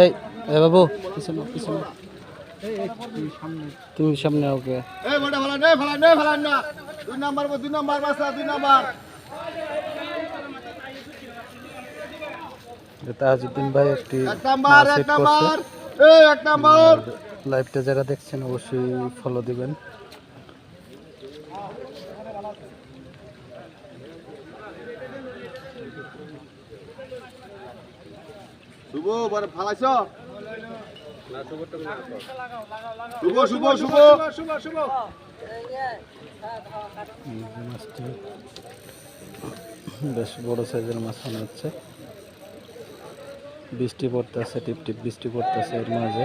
এই এ বাবু পিছনে পিছনে। তুমি সামনে ওকে এই বড় ভালো নে ভালো নে ভালো না। দুই নাম্বার দুই নাম্বার মাসা দুই নাম্বার। তাজউদ্দিন ভাই একটি এক নাম্বার এক সেট নাম্বার। করছে। এই এক নাম্বার। লাইভটা যারা দেখছেন অবশ্যই ফলো দিবেন। শুভ বড় ফালাইছ? শুভ শুভ শুভ। মাছটি বেশ বড় সাইজের মাছ মনে হচ্ছে। বৃষ্টি পড়তেছে টিপ টিপ বৃষ্টি পড়তেছে এর মাঝে।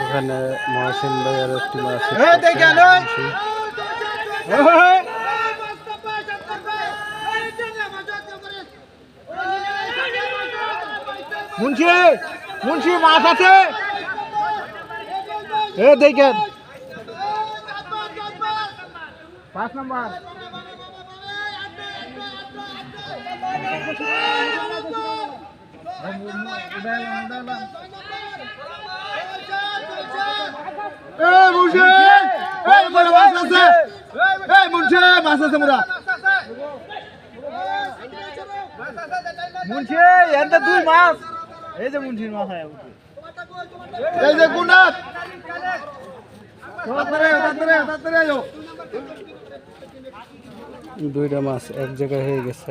এখানে মহাসিন ভাই আর একটি hit এই দেখেন, করছে। মুন্সি মুন্সি মাছ আছে। এ দেখেন। পাঁচ নাম্বার। মাছ আছে। মোরা। মুন্সি দুই মাছ। এই যে মুন্সির মাছ এই যে গুনাত। দুইটা মাছ এক জায়গায় হয়ে গেছে।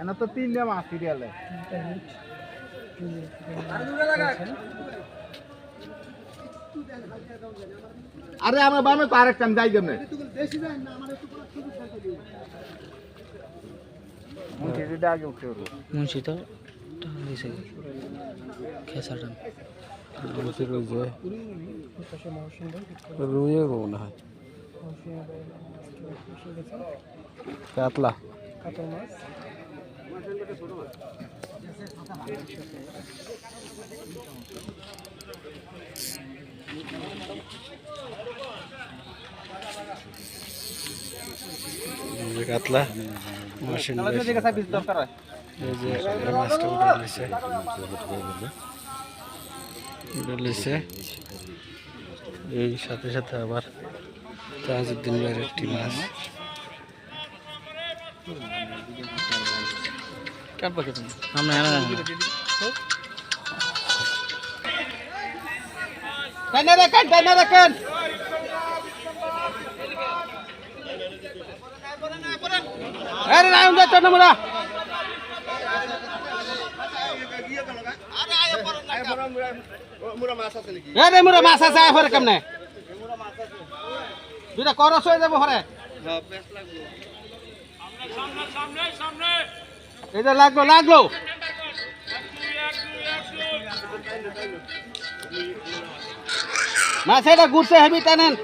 এনে তো তিনটা মাছ সিরিয়ালে আরে আমার বামে তো আরেকটা আমি যাই কেমনে মুন্সিটা আগে উঠে উঠো মুন্সি তো টান দিছে খেসা টান মুন্সির ওই যে রুইয়ে মনে হয় কাতলা এই যে কাতলা এই যে মাছটা উঠে নিছে উঠে নিছে এই সাথে সাথে আবার তাজউদ্দিন ভাইয়ের একটি মাছ। আমরা এনে ডাইনে রাখেন ডাইনে রাখেন আরে রাউন্ড যাচ্ছে না মোরা আরে মোরা মাছ আছে আয় হরে কেমনে দুটা করস হয়ে যাব হরে সামনে সামনে সামনে এটা যে লাগল লাগল। মাছেটা ঘুরছে হেবি টানেন।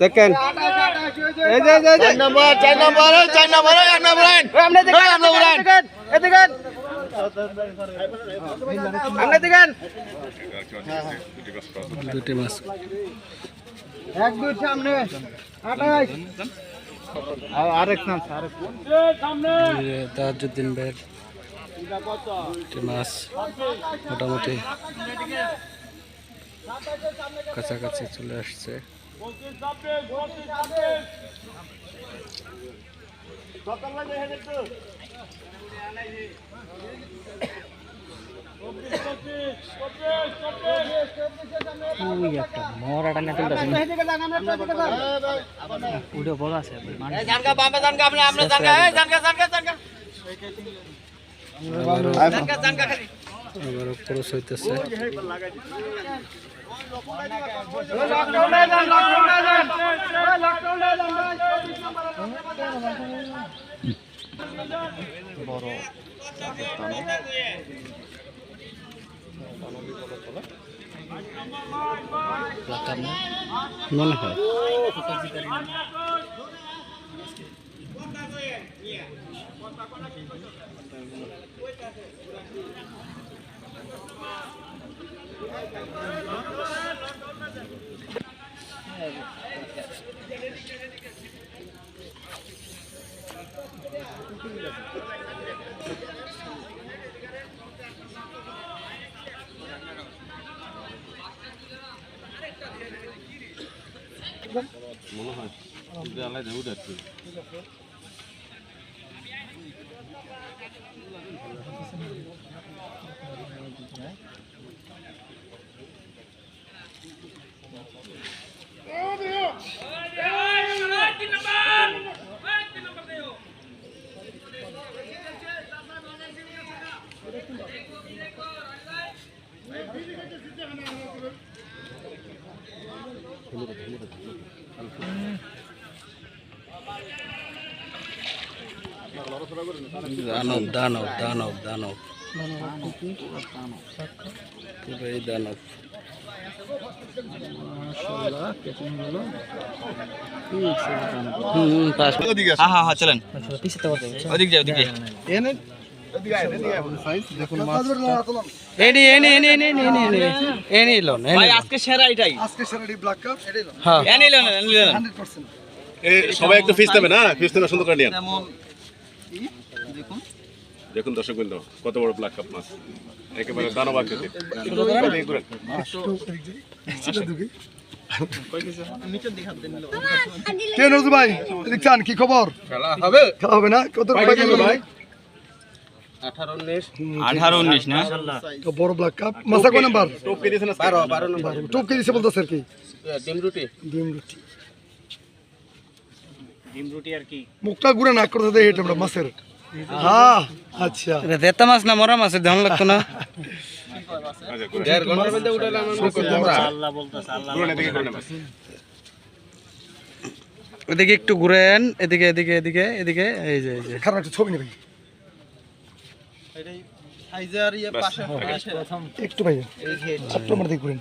দেখেন। চার নম্বর দুটি মাস মাছ মোটামুটি কাছাকাছি চলে আসছে। উঠে বড় আছে জানগা জানগা জানগা জানগা জানগা খালি। আবারও ক্রস হইতেছে। মনে হয় মনে হয়। আলাদা দেবো দেখছি। Oh, man. দানব দানব দানব দানব। দানব? চলেন। ওদিকে সবাই একটু ফিস দেবে না? ফিস নেবে সুন্দর দেখুন দর্শক বিন্দু কত বড় ব্ল্যাক কাপ মাছ। একেবারে দানব আকৃতি কে নজু ভাই? কি খবর? খেলা হবে। খেলা হবে না? কত টাকা গেল ভাই? উনিশ। বড় ব্ল্যাক কাপ মাসা কোন নাম্বার টোপ দিয়েছে না বারো বারো নম্বর টপ কে দিছে বলতো স্যার কি? ডিম রুটি। ডিম রুটি। ডিম রুটি আর কি? মুখটা ঘুরে না করতে এটা মাছের। হ্যাঁ আচ্ছা। এটা দেতা মাছ না মরা মাছের ধান লাগতো না। এদিকে একটু ঘুরেন এদিকে এদিকে এদিকে এদিকে এই যে এই যে। খারাপ একটা ছবি নেবে একটু ভাই ঘুরেন।